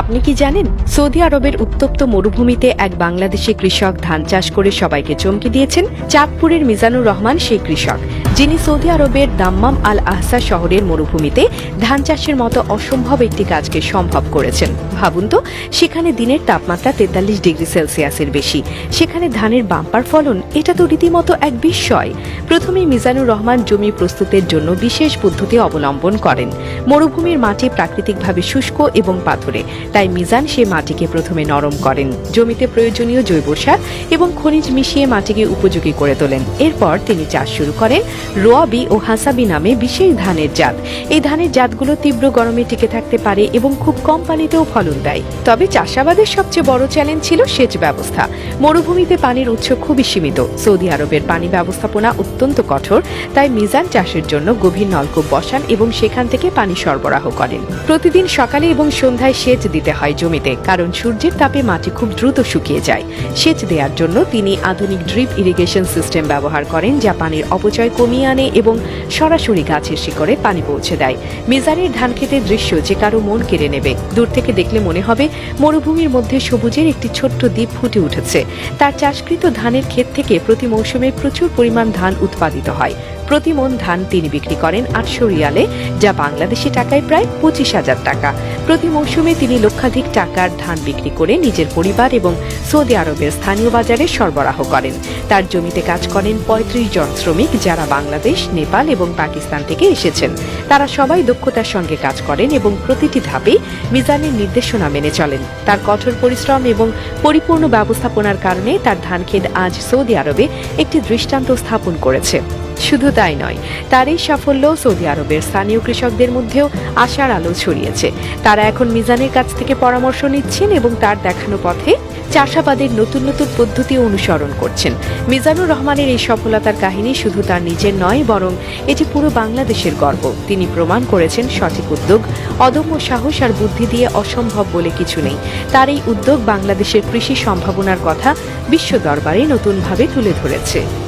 আপনি কি জানেন, সৌদি আরবের উত্তপ্ত মরুভূমিতে এক বাংলাদেশি কৃষক ধান চাষ করে সবাইকে চমকে দিয়েছেন চাঁদপুরের মিজানুর রহমান সেই কৃষক। যিনি সৌদি আরবের দাম্মাম আল আহসা শহরের মরুভূমিতে ধান চাষের মতো অসম্ভব একটি কাজকে সম্ভব করেছেন। ভাবুন তো, সেখানে দিনের তাপমাত্রা তেতাল্লিশ ডিগ্রি সেলসিয়াসের বেশি। সেখানে ধানের বাম্পার ফলন, এটা তো রীতিমতো এক বিস্ময়। প্রথমে মিজানুর রহমান জমি প্রস্তুতের জন্য বিশেষ পদ্ধতি অবলম্বন করেন। মরুভূমির মাটি প্রাকৃতিকভাবে শুষ্ক এবং পাথরে, তাই মিজান সে মাটিকে প্রথমে নরম করেন। জমিতে প্রয়োজনীয় জৈব সার এবং খনিজ মিশিয়ে মাটিকে উপযোগী করে তোলেন। এরপর তিনি চাষ শুরু করেন রোয়াবি ও হাসাবি নামে বিশেষ ধানের জাত। এই ধানের জাতগুলো তীব্র গরমে টিকে থাকতে পারে এবং খুব কম পানিতেও ফলন দেয়। তবে চাষাবাদের সবচেয়ে বড় চ্যালেঞ্জ ছিল সেচ ব্যবস্থা। মরুভূমিতে পানির উৎস খুবই সীমিত। সৌদি আরবের পানি ব্যবস্থাপনা অত্যন্ত কঠোর, তাই মিজান চাষের জন্য গভীর নলকূপ বসান এবং সেখান থেকে পানি সরবরাহ করেন। প্রতিদিন সকালে এবং সন্ধ্যায় সেচ দিতে হয় জমিতে, কারণ সূর্যের তাপে মাটি খুব দ্রুত শুকিয়ে যায়। সেচ দেওয়ার জন্য তিনি আধুনিক ড্রিপ ইরিগেশন সিস্টেম ব্যবহার করেন, যা পানির অপচয় কমিয়ে আনে এবং সরাসরি গাছের শিকড়ে পানি পৌঁছে দেয়। মিজারের ধান খেতের দৃশ্য যে কারও মন কেড়ে নেবে। দূর থেকে দেখলে মনে হবে মরুভূমির মধ্যে সবুজের একটি ছোট্ট দ্বীপ ফুটে উঠেছে। তার চাষকৃত ধানের ক্ষেত থেকে প্রতি মৌসুমে প্রচুর পরিমাণ ধান উৎপাদিত হয়। প্রতি মন ধান তিনি বিক্রি করেন আটশো রিয়ালে, যা বাংলাদেশি টাকায় প্রায় পঁচিশ হাজার টাকা। প্রতি মৌসুমে তিনি লক্ষাধিক টাকার ধান বিক্রি করে নিজের পরিবার এবং সৌদি আরবের স্থানীয় বাজারে সরবরাহ করেন। তার জমিতে কাজ করেন পঁয়ত্রিশ জন শ্রমিক যারা বাংলাদেশ, নেপাল এবং পাকিস্তান থেকে এসেছেন। তারা সবাই দক্ষতার সঙ্গে কাজ করেন এবং প্রতিটি ধাপে মিজানের নির্দেশনা মেনে চলেন। তার কঠোর পরিশ্রম এবং পরিপূর্ণ ব্যবস্থাপনার কারণে তার ধানক্ষেত আজ সৌদি আরবে একটি দৃষ্টান্ত স্থাপন করেছে। শুধু তাই নয় তার এই সাফল্য সৌদি আরবের স্থানীয় কৃষকদের মধ্যেও আশার আলো ছড়িয়েছে। তারা এখন মিজানের কাছ থেকে পরামর্শ নিচ্ছেন এবং তার দেখানো পথে চাষাবাদের নতুন নতুন পদ্ধতি অনুসরণ করছেন। মিজানুর রহমানের এই সফলতার কাহিনী শুধু তার নিজের নয়, বরং এটি পুরো বাংলাদেশের গর্ব। তিনি প্রমাণ করেছেন সঠিক উদ্যোগ, অদম্য সাহস আর বুদ্ধি দিয়ে অসম্ভব বলে কিছু নেই। তার এই উদ্যোগ বাংলাদেশের কৃষি সম্ভাবনার কথা বিশ্ব দরবারে নতুনভাবে তুলে ধরেছে।